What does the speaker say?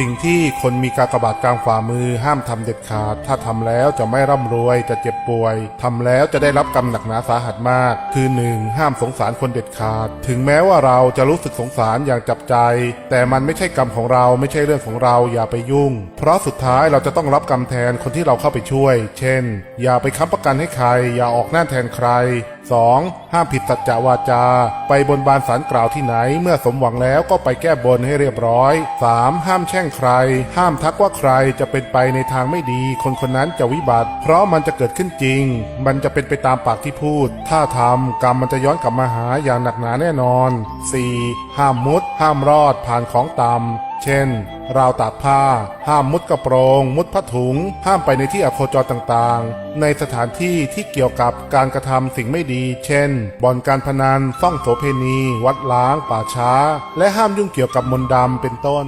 สิ่งที่คนมีกากบาทกลางฝ่ามือห้ามทำเด็ดขาด ถ้าทำแล้วจะไม่ร่ำรวยจะเจ็บป่วยทำแล้วจะได้รับกรรมหนักหนาสาหัสมาก คือหนึ่งห้ามสงสารคนเด็ดขาด ถึงแม้ว่าเราจะรู้สึกสงสารอย่างจับใจ แต่มันไม่ใช่กรรมของเราไม่ใช่เรื่องของเราอย่าไปยุ่ง เพราะสุดท้ายเราจะต้องรับกรรมแทนคนที่เราเข้าไปช่วย เช่น อย่าไปค้ำประกันให้ใคร อย่าออกหน้าแทนใคร 2. ห้ามผิดสัจจวาจา ไปบนบานสารกล่าวที่ไหน เมื่อสมหวังแล้วก็ไปแก้บนให้เรียบร้อย 3. ห้ามแช่งใคร ห้ามทักว่าใครจะเป็นไปในทางไม่ดี คนคนนั้นจะวิบัติ เพราะมันจะเกิดขึ้นจริง มันจะเป็นไปตามปากที่พูด ถ้าทำกรรมมันจะย้อนกลับมาหาอย่างหนักหนาแน่นอน 4. ห้ามมุด ห้ามรอดผ่านของต่ำเช่นราวตากผ้า ห้ามมุดกระโปรง มุดผ้าถุง ห้ามไปในที่อโคจรต่างๆ ในสถานที่ที่เกี่ยวกับการกระทำสิ่งไม่ดี เช่น บ่อนการพนัน ซ่องโสเพณี วัดล้าง ป่าช้า และห้ามยุ่งเกี่ยวกับมนต์ดำเป็นต้น